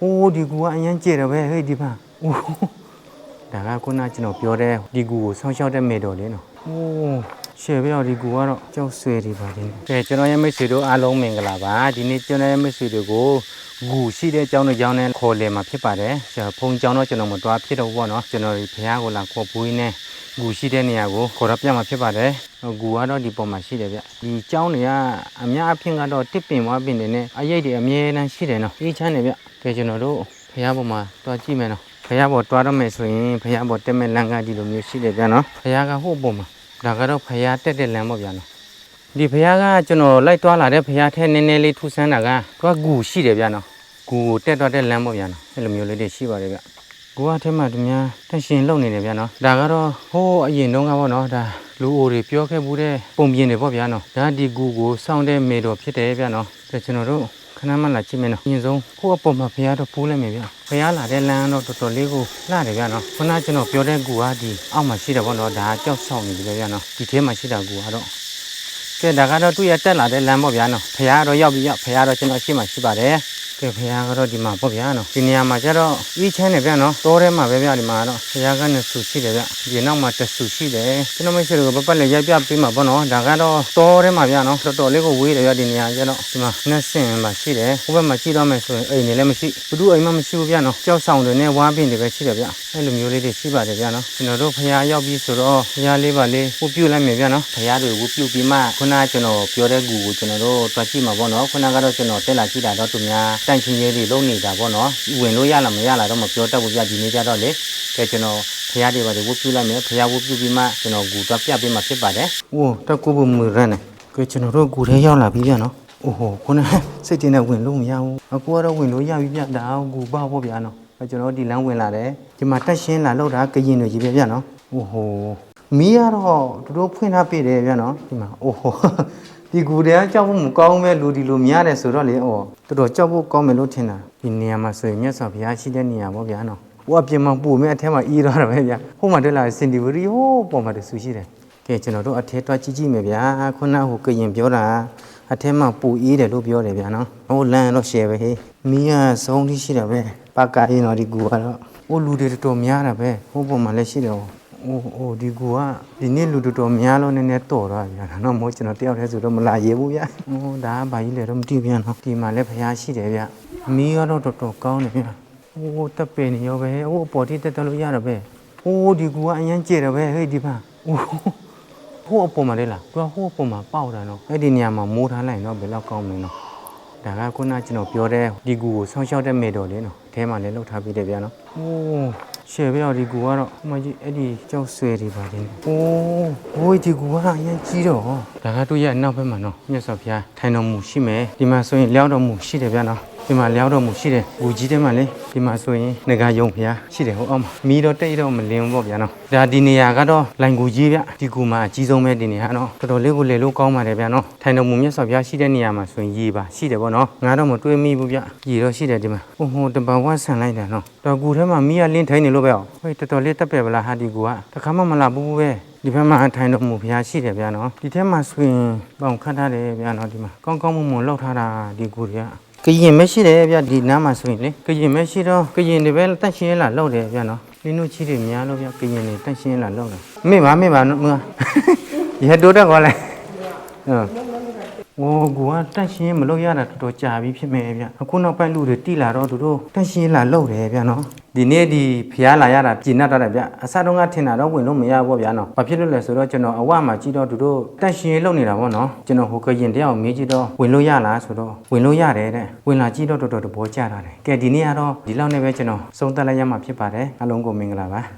ဟိုးဒီကူကအရင်ကြည့်တယ်ပဲဟေးဒီမှာအိုးဒါကခုနကျွန်တော်ပြောတဲ့ဒီကူကိုဆောင်းရှောက်တဲ့မေတော်လေးနော်ဟိုးရှယ်ပြောဒီကူကတော့ကြောက်ဆွဲတွေပါလေကဲကျွန်တော်ရဲ့မိတ်ဆွေတို့အားလုံးမင်္ဂလာပါဒီနေ့ကျွန်တော်ရဲ့မိတ်ဆွေတွေကိုဂူရှိတဲ့အကြောင်းတွေကြောင်းနဲ့ခေါ်လည်မှာဖြစ်ပါတယ်ကျွန်တော်ဖုန်းကြောင်းတော့ကျွန်တော်မတွားဖြစ်တော့ဘူးပေါ့နော်ကျွန်တော်ဒီဖះကိုလာခေါ်ဘူးနေ ဂူရှိတဲ့နေရာကိုခေါ်တော့ပြမှာဖြစ်ပါတယ်ဂူကတော့ဒီပုံမှာရှိတယ်ဗျဒီကြောင်းတွေကအများအဖြစ်ကတော့တစ်ပင်ဝါပင်တွေနဲ့အရိတ်တွေအမြဲတမ်းရှိတယ်နော်အေးချမ်းတယ်ဗျကဲကျွန်တော်တို့ဖះပေါ်မှာတွားကြည့်မယ်နော်ဖះပေါ်တွားတော့မယ်ဆိုရင်ဖះပေါ်တက်မဲ့လမ်းကဒီလိုမျိုးရှိတယ်ဗျနော်ဖះကဟို့ပုံမှာဒါကတော့ဖះတက်တဲ့လမ်းပေါ့ဗျာနော်ဒီဖះကကျွန်တော်လိုက်သွားလာတဲ့ဖះထဲနည်းနည်းလေးထူဆန်းတာကသူကဂူရှိတယ်ဗျာနော်ဂူကိုတက်သွားတဲ့လမ်းပေါ့ဗျာနော်အဲ့လိုမျိုးလေးတွေရှိပါတယ်ဗျ ဂူကထဲမှာသူများတက်ရှင်လုံနေတယ်ဗျာနော်ဒါကတော့ဟိုးအရင်တုန်းကပေါ့နော်ဒါလူအိုတွေပြောခဲ့မှုတဲ့ပုံပြင်တွေပေါ့ဗျာနော်ဒါဒီဂူကိုစောင့်တဲ့မေတော်ဖြစ်တယ်ဗျာနော်ဒါကျွန်တော်တို့ခဏမှလာကြည့်မယ်နော်အရင်ဆုံးကိုယ့်အပေါ်မှာဖះတော့ပူးလိုက်မယ်ဗျာဖះလာတဲ့လမ်းတော့တော်တော်လေးကိုလှတယ်ဗျာနော်ခုနကကျွန်တော်ပြောတဲ့ဂူကဒီအောက်မှာရှိတယ်ပေါ့နော်ဒါကကြောက်ဆောင်နေတယ်ဗျာနော်ဒီထဲမှာရှိတာဂူကတော့ကဲဒါကတော့သူ့ရတက်လာတဲ့လမ်းပေါ့ဗျာနော်ဖះကတော့ရောက်ပြီရောက်ဖះကတော့ကျွန်တော်ရှိမှရှိပါတယ် ကဲဖះကတော့ဒီမှာပေါ့ဗျာနော်ဒီနေရာမှာကျတော့ဤချမ်းတယ်ဗျာနော်တောထဲမှာပဲဗျာဒီမှာတော့ဖះကနဲ့ဆူရှိတယ်ဗျဒီနောက်မှာတဆူရှိတယ်ကျွန်တော်မရှိတော့ဘပတ်လည်းရိုက်ပြပေးမှာပေါ့နော်ဒါကတော့တောထဲမှာဗျာနော်တော်တော်လေးကိုဝေးတယ်ဗျာဒီနေရာကျတော့ဒီမှာနှက်စင်မှာရှိတယ်ဟိုဘက်မှာကြည့်တော့မယ်ဆိုရင်အိမ်နေလည်းမရှိဘူးသူအိမ်မှမရှိဘူးဗျာနော်ကြောက်ဆောင်တွေနဲ့ဝါးပင်တွေပဲရှိတယ်ဗျအဲ့လိုမျိုးလေးတွေရှိပါတယ်ဗျာနော်ကျွန်တော်တို့ဖះရောက်ပြီဆိုတော့ဖះလေးပါလေးဝုတ်ပြုတ်လိုက်မယ်ဗျာနော်ဖះတွေဝုတ်ပြုတ်ပြီးမှခုနကကျွန်တော်ပြောတဲ့ကူကိုကျွန်တော်တို့တွားကြည့်မှာပေါ့နော်ခုနကတော့ကျွန်တော်တက်လာကြည့်တာတော့သူများတန့်ချင်းရေးတွေလုံးနေတာပေါ့နော်ဝင်လို့ရလားမရလားတော့မပြောတတ်ဘူးဗျဒီနေ့ကျတော့လေကဲကျွန်တော်ဖះတွေပါလေးဝုတ်ပြုတ်လိုက်မယ်ဖះဝုတ်ပြုတ်ပြီးမှကျွန်တော်ကူတွားပြပေးမှာဖြစ်ပါတယ်ဟိုတက်ကူဘူးမူရမ်းနေကဲကျွန်တော်တို့ကူထဲရောက်လာပြီဗျာနော်အိုးဟိုခုနစိတ်တင်နဲ့ဝင်လို့မရဘူးအခုကတော့ဝင်လို့ရပြီဗျဒါကူပါပေါ့ဗျာနော်အဲကျွန်တော်ဒီလမ်းဝင်လာတယ်ဒီမှာတက်ရှင်းလာလောက်တာကရင်တွေကြီးပဲဗျာနော်အိုးဟိုမီးကတော့သူတို့ဖွင့်ထားပြတယ်ဗျာနော်ဒီမှာအိုးဟို ဒီကူတည်းကြောက်ဖို့မကောင်းမဲ့လူဒီလိုများတယ်ဆိုတော့လေဩတော်တော်ကြောက်ဖို့ကောင်းမယ်လို့ထင်တာဒီနေရာမှာဆိုရင်မြတ်စွာဘုရားရှိတဲ့နေရာပေါ့ဗျာနော်ဟိုအပြင်မှာပူမဲ့အထက်မှာအီးတော့တယ်ပဲဗျာဟိုမှာတက်လာစင်တီဝရီဟိုးပေါ်မှာတဆူရှိတယ်ကဲကျွန်တော်တို့အထက်တွားကြည့်ကြည့်မယ်ဗျာခုနကဟိုကရင်ပြောတာအထက်မှာပူအေးတယ်လို့ပြောတယ်ဗျာနော်ဟိုလမ်းတော့ရှယ်ပဲဟေးမီးကဆုံးထိရှိတာပဲပကရင်တော့ဒီကူကတော့ဟိုလူတွေတော်တော်များတာပဲဟိုပေါ်မှာလည်းရှိတယ်ဟို ဟိုဟိုဒီကူကဒီနေ့လူတော်တော်များလုံးနည်းနည်းတော်သွားပြန်တော့မို့ကျွန်တော်တယောက်တည်းဆိုတော့မလာရဘူးဗျဟိုဒါကဘာကြီးလဲတော့မသိပြန်တော့ဒီမှာလည်းဖျားရှိတယ်ဗျမီးကတော့တော်တော်ကောင်းတယ်ဗျဟိုတပ်ပင်ရောပဲဟိုအပေါ်ထိတက်တက်လို့ရတော့ပဲဟိုဒီကူကအရင်ကျတယ်ပဲဟေ့ဒီပါဟိုဟိုအပေါ်မှာလေလားသူကဟိုအပေါ်မှာပေါက်တာနော်အဲ့ဒီနေရာမှာမိုးထားလိုက်တော့ဘယ်တော့ကောင်းမလဲနော်ဒါကခုနကျွန်တော်ပြောတဲ့ဒီကူကိုဆောင်းရှောက်တဲ့မေတော်လေးနော်အဲထဲမှာလည်းလောက်ထားပြီးတယ်ဗျာနော်ဟို ရှယ်ပြောဒီကူကတော့ဟိုမကြီးအဲ့ဒီကြောက်ဆွဲတွေပါတင်။အိုးဟိုဒီကူကအရင်ကြီးတော့ဒါကတို့ရဲ့အနောက်ဘက်မှာနော်မြတ်စွာဘုရားထိုင်တော်မူရှိမယ်။ဒီမှာဆိုရင်လျောက်တော်မူရှိတယ်ဗျာနော်။ ဒီမှာလျောက်တော်မူရှိတယ်။ဘူကြီးတဲမှာလေဒီမှာဆိုရင်ငကယုံဘုရားရှိတယ်ဟိုအောက်မှာမီးတော့တိတ်တော့မလင်းဘူးပေါ့ဗျာနော်။ဒါဒီနေရာကတော့လိုင်ကူကြီးဗျ။ဒီကူမှာအကြီးဆုံးပဲဒီနေရာနော်။တော်တော်လေးကိုလေလို့ကောင်းပါတယ်ဗျာနော်။ထိုင်တော်မူမြတ်စွာဘုရားရှိတဲ့နေရာမှာဆိုရင်ရေပါရှိတယ်ပေါ့နော်။ငါတော့မတွေးမိဘူးဗျ။ရေတော့ရှိတယ်ဒီမှာ။ဟိုဟိုတပံဝတ်ဆန်လိုက်တာနော်။တော်ကူထဲမှာမီးကလင်းထိုင်နေလို့ပဲ။ဟေးတော်တော်လေးတက်ပဲဗလားဟာဒီကူက။တခါမှမလာဘူးပဲ။ဒီဘက်မှာထိုင်တော်မူဘုရားရှိတယ်ဗျာနော်ဒီထဲမှာဆိုရင်ပေါင်ခတ်ထားတယ်ဗျာနော်ဒီမှာကောင်းကောင်းမွန်မွန်လောက်ထားတာဒီကူတွေက ကရင်မရှိတယ်ဗျာဒီနားမှာဆိုရင်လေကရင်မရှိတော့ကရင်တွေပဲတန့်ရှင်းလာလောက်တယ်ဗျာနော်လင်းတို့ချီတွေများလို့ဗျာကရင်တွေတန့်ရှင်းလာလောက်တယ်မေ့ပါမေ့ပါနော်မရတိုးတက်ခေါ်လိုက်ဟုတ် ဝေါ်ကူကတန့်ရှင်းမလုပ်ရတာတော်တော်ကြာပြီဖြစ်မယ်ဗျအခုနောက်ပိုင်းလူတွေတိလာတော့သူတို့တန့်ရှင်းလာလုပ်တယ်ဗျနော်ဒီနေ့ဒီဖျားလာရတာပြင်နာတာဗျအစတုန်းကထင်တာတော့ဝင်လို့မရဘူးဗျာနော်ဘာဖြစ်လို့လဲဆိုတော့ကျွန်တော်အဝမှာကြည့်တော့သူတို့တန့်ရှင်းလုပ်နေတာဗောနော်ကျွန်တော်ဟိုကရင်တရားကိုမေးကြည့်တော့ဝင်လို့ရလားဆိုတော့ဝင်လို့ရတယ်တဲ့ဝင်လာကြည့်တော့တော်တော်တဘောကြတာတယ်ကဲဒီနေ့ကတော့ဒီလောက်နဲ့ပဲကျွန်တော်ဆုံးသက်လိုက်ရမှာဖြစ်ပါတယ်အားလုံးကိုမင်္ဂလာပါ